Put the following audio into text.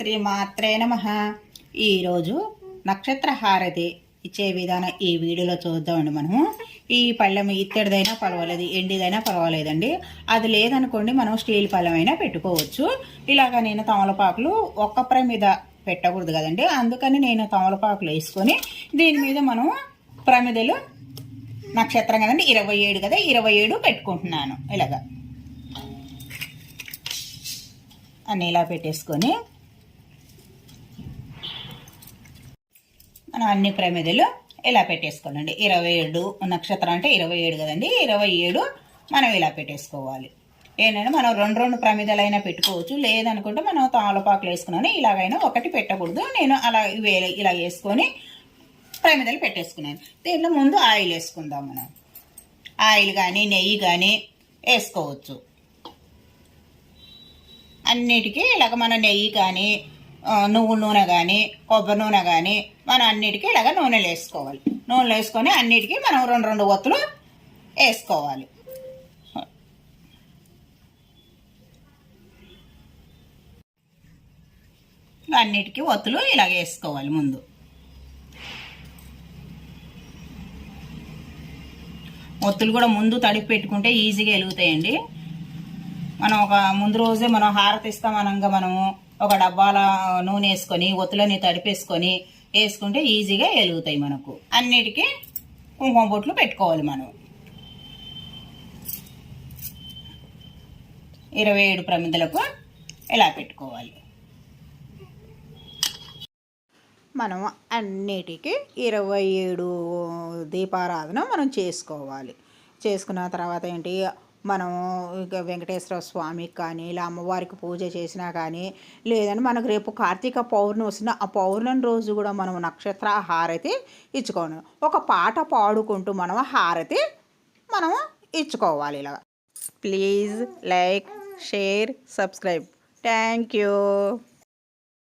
శ్రీమాత్రే నమ. ఈరోజు నక్షత్ర హారతి ఇచ్చే విధానం ఈ వీడియోలో చూద్దామండి మనము. ఈ పళ్ళెం ఇత్తడిదైనా పర్వాలేదు ఎండిదైనా పర్వాలేదండి. అది లేదనుకోండి మనం స్టీల్ పళ్ళెం అయినా పెట్టుకోవచ్చు. ఇలాగ నేను తమలపాకులు ఒక్క ప్ర మీద పెట్టకూడదు కదండి. అందుకని నేను తమలపాకులు వేసుకొని దీని మీద మనం ప్రమిదలు నక్షత్రం కదండి ఇరవై ఏడు కదా ఇరవై ఏడు పెట్టుకుంటున్నాను ఇలాగా. అన్నీ ఇలా పెట్టేసుకొని మనం అన్ని ప్రమిదలు ఇలా పెట్టేసుకోవాలండి ఇరవై ఏడు నక్షత్రం అంటే ఇరవై ఏడు కదండి. ఇరవై ఏడు మనం ఇలా పెట్టేసుకోవాలి. ఏంటంటే మనం రెండు రెండు ప్రమిదలైనా పెట్టుకోవచ్చు. లేదనుకుంటే మనం తాళపాకులు వేసుకున్నాను ఇలాగైనా ఒకటి పెట్టకూడదు. నేను అలా వే- ఇలా వేసుకొని ప్రమిదలు పెట్టేసుకున్నాను. దీంట్లో ముందు ఆయిల్ వేసుకుందాం మనం. ఆయిల్ కానీ నెయ్యి కానీ వేసుకోవచ్చు. అన్నిటికీ ఇలాగ మన నెయ్యి కానీ నువ్వు నూనె కానీ కొబ్బరి నూనె కానీ మనం అన్నిటికీ ఇలాగ నూనెలు వేసుకోవాలి. నూనెలు వేసుకొని అన్నిటికీ మనం రెండు రెండు ఒత్తులు వేసుకోవాలి. అన్నిటికీ ఒత్తులు ఇలాగ వేసుకోవాలి ముందు. ఒత్తులు కూడా ముందు తడిపి పెట్టుకుంటే ఈజీగా వెలుగుతాయండి. మనం ఒక ముందు రోజే మనం హారతి ఇస్తామనంగా మనము. ఒక డబ్బాల నూనె వేసుకొని ఒత్తులని తడిపేసుకొని వేసుకుంటే ఈజీగా వెలుగుతాయి మనకు. అన్నిటికీ కుంకుమ బొట్లు పెట్టుకోవాలి మనం. ఇరవై ఏడు ప్రమిదలకు ఇలా పెట్టుకోవాలి? మనం అన్నిటికీ ఇరవై ఏడు దీపారాధన మనం చేసుకోవాలి. చేసుకున్న తర్వాత ఏంటి? మనం ఇక వెంకటేశ్వర స్వామికి కానీ ఇలా అమ్మవారికి పూజ చేసినా కానీ లేదని మనకు రేపు కార్తీక పౌర్ణమి వస్తున్న ఆ పౌర్ణమి రోజు కూడా మనం నక్షత్ర హారతి ఇచ్చుకోను. ఒక పాట పాడుకుంటూ మనం హారతి మనం ఇచ్చుకోవాలి ఇలా. Please like share subscribe. Thank you.